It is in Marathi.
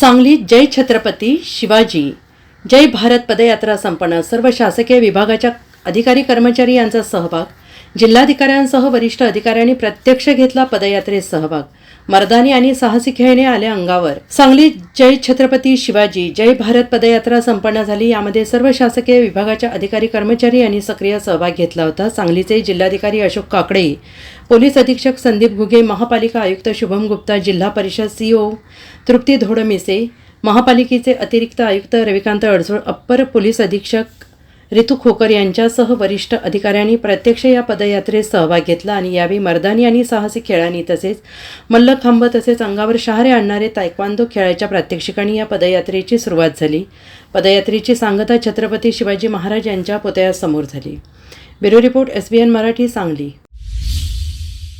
सांगलीत जय छत्रपती शिवाजी. जय भारत पदयात्रा संपन्न. सर्व शासकीय विभागाच्या अधिकारी कर्मचारी यांचा सहभाग. जिल्हाधिकाऱ्यांसह वरिष्ठ अधिकाऱ्यांनी प्रत्यक्ष घेतला पदयात्रेत सहभाग. मर्दानी आणि साहसी खेळणे आले अंगावर. सांगलीत जय छत्रपती शिवाजी जय भारत पदयात्रा संपन्न झाली. यामध्ये सर्व शासकीय विभागाच्या अधिकारी कर्मचारी यांनी सक्रिय सहभाग घेतला होता. सांगलीचे जिल्हाधिकारी अशोक काकडे पोलीस अधीक्षक संदीप घुगे महापालिका आयुक्त शुभम गुप्ता जिल्हा परिषद सीओ तृप्ती धोडमिसे महापालिकेचे अतिरिक्त आयुक्त रविकांत अडसूळ अप्पर पोलीस अधीक्षक रितू खोकर यांच्यासह वरिष्ठ अधिकाऱ्यांनी प्रत्यक्ष या पदयात्रेत सहभाग घेतला आणि यावेळी मर्दानी आणि साहसी खेळांनी तसेच मल्लखांब तसेच अंगावर शहारे आणणारे तायक्वांदो खेळाच्या प्रात्यक्षिकांनी या पदयात्रेची सुरुवात झाली. पदयात्रेची सांगता छत्रपती शिवाजी महाराज यांच्या पुतळ्यासमोर झाली. Bureau report S B N Marathi Sangli.